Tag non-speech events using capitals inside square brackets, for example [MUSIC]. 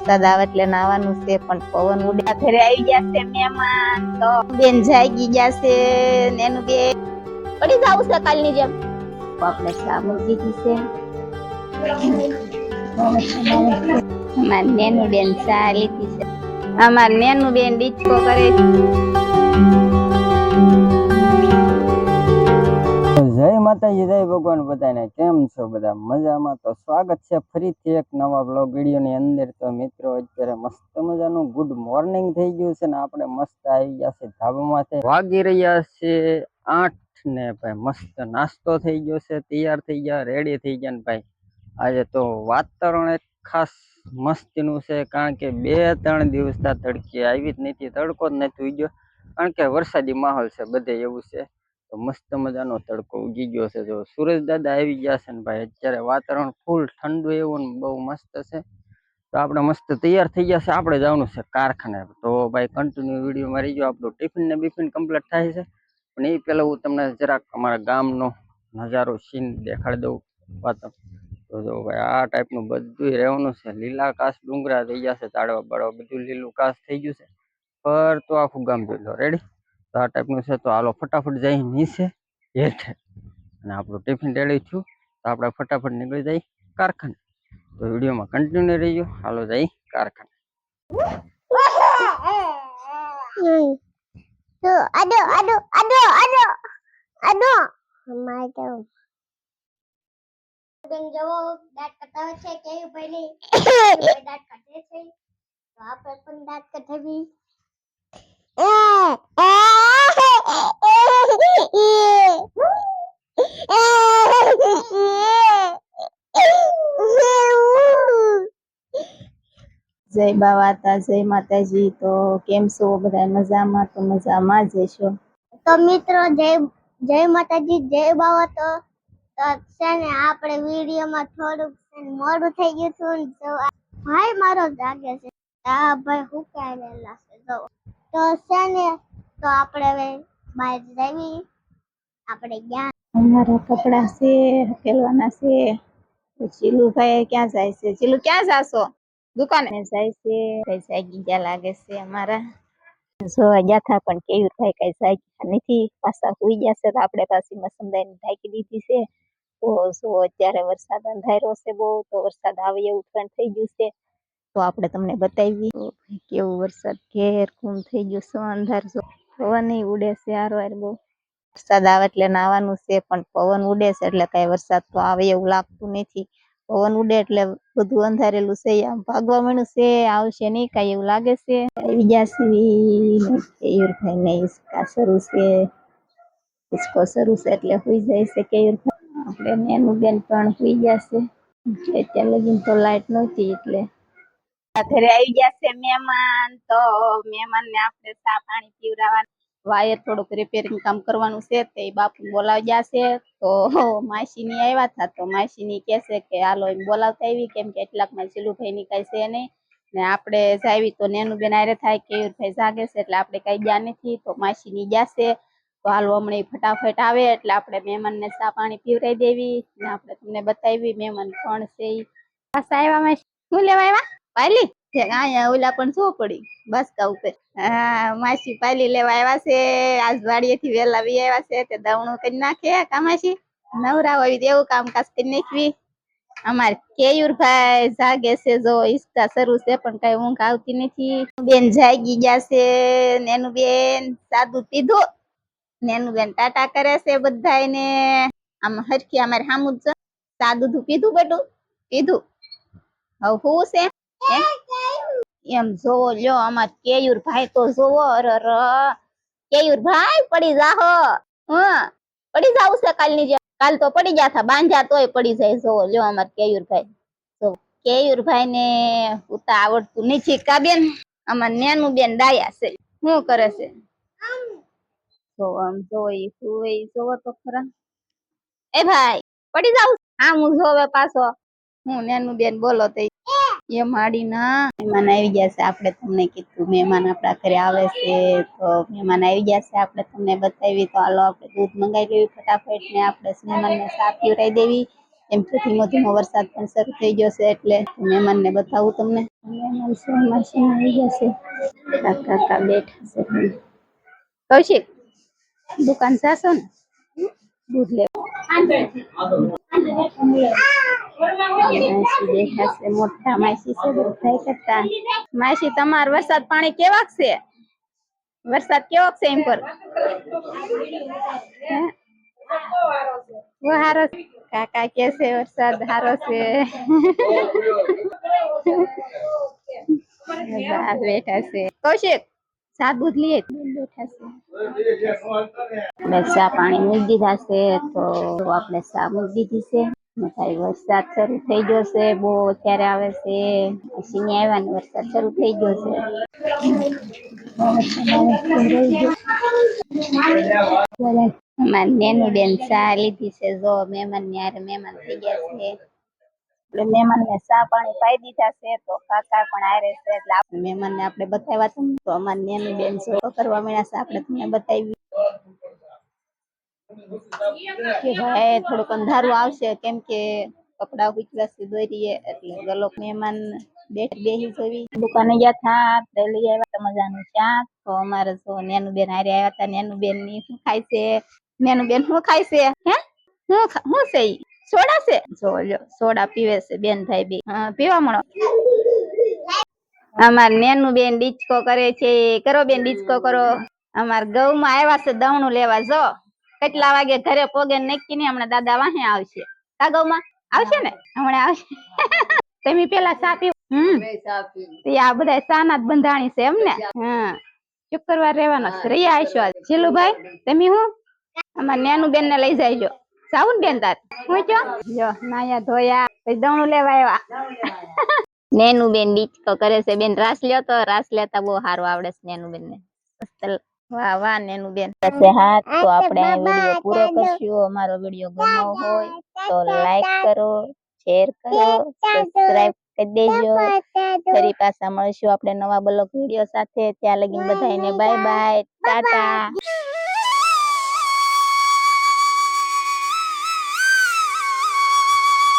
વરસાદ આવે એટલે નાવાનું છે, પણ પવન ઉડ્યા ઘરે આવી જશે મહેમાન. તો બેન જાગી જશે ને એનું બે પડી જાવ છે કાલની જેમ. આપણે ચા દીધી છે. અમાર નેનું બેન ચા લીધી છે. અમાર નેનું બેન ડીચકો કરે છે. માતાજી, જય ભગવાન બધાને. કેમ છો બધા? મજામાં? તો સ્વાગત છે ફરીથી એક નવા બ્લોગ વિડીયોની અંદર. તો મિત્રો, અત્યારે મસ્ત મજાનું ગુડ મોર્નિંગ થઈ ગયું છે ને આપણે મસ્ત આવી ગયા છે ધાબામાંથી. વાગી રહ્યા છે આઠ ને ભાઈ, મસ્ત નાસ્તો થઈ ગયો છે, તૈયાર થઈ ગયા રેડી થઈ ગયા ને ભાઈ. આજે તો વાતાવરણ એક ખાસ મસ્તીનું છે, કારણ કે બે ત્રણ દિવસથી તડકી. આવી જ નથી, તડકો જ નથી ગયો કારણ કે વરસાદી માહોલ છે, બધે એવું છે. તો મસ્ત મજાનો તડકો ઉગી ગયો છે. જો સુરજ દાદા આવી ગયા છે ને ભાઈ, અત્યારે વાતાવરણ ફૂલ ઠંડુ એવું ને બહુ મસ્ત છે. તો આપણે મસ્ત તૈયાર થઈ ગયા છે. આપણે જવાનું છે કારખાને. તો ભાઈ કન્ટિન્યુ વીડિયો મારી ગયો આપણું ટિફિન ને બિફિન કમ્પ્લીટ થાય છે. પણ એ પહેલાં હું તમને જરાક અમારા ગામનો નજારો સીન દેખાડી દઉં વાત. તો જો ભાઈ, આ ટાઈપનું બધું રહેવાનું છે. લીલા કાસ ડુંગરા થઈ ગયા છે, ઝાડવા બાળવા બધું લીલું કાસ થઈ ગયું છે. પર તો આખું ગામ જોઈ લો. રેડી તો આ ટાઈપનું છે તો હાલો ફટાફટ જઈ નીચે હેઠે. અને આપણું ટિફિન રેડી થયું તો આપણે ફટાફટ નીકળી જઈ કારખાને. તો વિડીયોમાં કન્ટિન્યુ રહીજો. હાલો જઈ કારખાને. તો આડો આડો આડો આડો આડો અમારો બેન જવો દાંત કટાવે છે કેવી દાંત કાઢે છે તો આપણે પણ દાંત કઢાવી જય બાવાતા જય માતાજી. તો કેમ છો? બધા મજામાં? તો મજામાં જ હશો? તો મિત્રો, જય જય માતાજી, જય બાવા તો છે ને, આપણે વિડીયોમાં થોડુંક મોડું થઈ ગયું હતું ભાઈ મારો જાગે છે. આ ભાઈ હુકાયેલા છે, જો. તો છે ને તો આપણે હવે બહાર જવી આપણે ગયા અમારા કપડા છે હકેલવાના છે. તો ચીલુભાઈ ક્યાં જાય છે? ચીલુ ક્યાં જાશો? દુકાને? જાય છે કઈ જાગી ગયા લાગે છે અમારા. જોવા ગયા હતા પણ કેવું થાય કઈ જાગ્યા નથી. પાછા સુઈ ગયા છે તો આપણે પાછી મસંદાઈને ઢાંકી દીધી છે. તો જો અત્યારે વરસાદ અંધાર્યો છે બહુ તો વરસાદ આવે એવું પણ થઈ ગયું છે. તો આપણે તમને બતાવી કેવો વરસાદ? ઘેર ગુમ થઈ ગયું છે, અંધાર પવન ઉડે છે, હારો હાર બહુ. વરસાદ આવે એટલે નાવાનું છે, પણ પવન ઉડે છે એટલે કઈ વરસાદ તો આવે એવું લાગતું નથી. પવન ઉડે એટલે બધું અંધારેલું છે, આમ ભાગવા મળ્યું છે, આવશે નહીં, કાંઈ એવું લાગે છે. કેયુરભાઈ ને હિસકા શરૂ છે. હિસકો શરૂ છે એટલે સુઈ જાય છે, કેયુરભાઈ. આપણે નેનું બેન પણ સુઈ છે. અત્યારે લગીન તો લાઈટ નહોતી એટલે ઘરે આવી ગયા છે મહેમાન. તો મહેમાન ને આપણે ચા પાણી પીવડાવવાનું. વાયર થોડુંક રિપેરિંગ કામ કરવાનું છે તે બાપુ બોલાવી ગયા છે. તો માસીની આવ્યા હતા તો. માસીની કહેશે કે હાલો એમ બોલાવતા આવી કેમ કે એટલાકમાં ની કઈ છે નહીં. ને આપણે જાવી તો નેનું બેન આરે થાય કેયુરભાઈ જાગે છે એટલે આપણે કઈ ગયા નથી. તો માસીની ગયા છે. તો હાલો હમણાં ફટાફટ આવે એટલે આપણે મહેમાનને ચા પાણી પીવડાવી દેવી. ને આપણે તમને બતાવી મહેમાન કોણ છે એ પાછા આવ્યા માસી. શું લેવા આવ્યા પાયલી? અહીંયા ઓલા પણ શું પડી? કાઉ ઉપર. હા, માસી પાયલી લેવા આવ્યા છે. આજ વાડીએથી વેલા વી આવ્યા છે, તે દવણું કરી નાખે કા માસી નવરા હોય એવું કામકાજ કરી નાખવી. અમાર કેયુરભાઈ જાગે છે જો ઈસ્તા શરૂ છે, પણ કઈ ઊંઘ આવતી નથી. બેન જાગી ગયા છે નેનું બેન સાદું પીધું. નેનું બેન ટાટા કરે છે બધાયને. આમ હરખી અમારે સામું જ. સાદું પીધું બધું પીધું. હવે હું છે? એમ? જોવો, લ્યો અમાર કેયુર ભાઈ તો જોવો અરર કેયુર ભાઈ, પડી જાહો. હા, પડી જાવ છે કાલની જેમ. કાલ તો પડી ગયા હતા બાંધ્યા તોય પડી જાય, જોવો, લ્યો, અમાર કેયુર ભાઈ. જો કેયુર ભાઈ ને ઉતા આવડતું નથી, કા બેન? અમાર નેનું બેન ડાયા છે. શું કરે છે? જો, આમ જોઈ ઈ હુવે જોવો તો ખરા. એ ભાઈ, પડી જાવ હા હું જોવે પાછો. હું નેનું બેન બોલો તો એ માડી ના મહેમાન આવી ગયા છે. આપણે તમને કીધું મહેમાન આપણા ઘરે આવે છે. તો મહેમાન આવી ગયા છે. આપણે તમને બતાવી તો હાલો આપણે દૂધ મંગાવી લેવી ફટાફટ ને આપણે મહેમાનને ચા પીવડાવી દેવી. એમ તો ધીમો ધીમો વરસાદ પણ શરૂ થઈ ગયો છે એટલે મહેમાનને બતાવું તમને. મહેમાન છે માસી આવી ગયા છે. કાકા કાકા બેઠા છે. કૌશિક, દુકાન જાશો ને? દૂધ લેવા. માસી બેઠા છે મોટા માસી છે, બધા કરતા માસી, તમાર વરસાદ પાણી કેવાક છે? વરસાદ કેવોક છે એમ પર? હે? બહુ હારો છે. કાકા કે છે, વરસાદ હારો છે. બધા બેઠા છે. કૌશિક, ચા દૂધ લઈએ બેઠા છે. આપણે ચા પાણી મૂકી દીધા છે, તો આપણે ચા મૂકી દીધી છે. ને વરસાદ શરૂ થઈ ગયો છે બહુ અત્યારે આવે છે સિને આવ્યા ને વરસાદ શરૂ થઈ ગયો છે નેનું બેન ચા લીધી છે, જો મહેમાન હારે મહેમાન થઈ ગયા છે. એટલે મહેમાન ને ચા પાણી પાઈ દીધા છે, તો કાકા પણ હારે છે, એટલે મહેમાન ને આપણે બતાવ્યા તો અમારે નેનું બેન શો કરવા મળ્યા છે, આપણે તમને બતાવી કે ભાઈ થોડુંક અંધારું આવશે, કેમ કે કપડા ઉચલા છે, દોરીએ, એટલે ગલો મહેમાન બેઠ બેહી જોવી. દુકાને ગયા થા લઈ આવ્યા હતા, મજાનું શાક. તો અમારે તો નેનું બેન હારે આવ્યા હતા નેનું બેનની શું ખાય છે? નેનું બેન શું ખાય છે? હે? શું શું છે સોડા છે? જો સોડા પીવે છે, બેન ભાઈ બી. હા, પીવા મળો. અમાર નેનું બેન ડિચકો કરે છે. કરો બેન, ડિચકો કરો. અમાર ગૌમાં આવ્યા છે દવણું લેવા, જો. કેટલા વાગે ઘરે પોગે નક્કી નહીં હમણાં દાદા વાહે આવશે. કા ગૌમાં આવશે ને? હમણાં આવશે. [LAUGHS] તમે પેલા પીવ. હમ. તે આ બધા સાના જ બંધાણી છે એમ ને? હા. શુક્રવાર રહેવાનો છે. આવશો જીલુભાઈ તમે હું? અમાર નેનું બેન ને લઈ જાયજો. સાવું ને બેન તાર. હું છો જો નાયા ધોયા. પછી દવણું લેવા આવ્યા. [LAUGHS] નેનું બેન ડીચકો કરે છે. બેન રાસ લ્યો તો રાસ લેતા બહુ સારું આવડે છે નેનું બેન ને વાહ વાહ નેનું બેન. પછી હા તો આપણે આ વીડિયો પૂરો કરશું. અમારો વીડિયો ગમ્યો હોય તો લાઈક કરો શેર કરો સબસ્ક્રાઇબ કરી દેજો. ફરી પાછા મળશું આપણે નવા બ્લોગ વીડિયો સાથે. ત્યાં લગી બધાને બાય બાય ટાટા.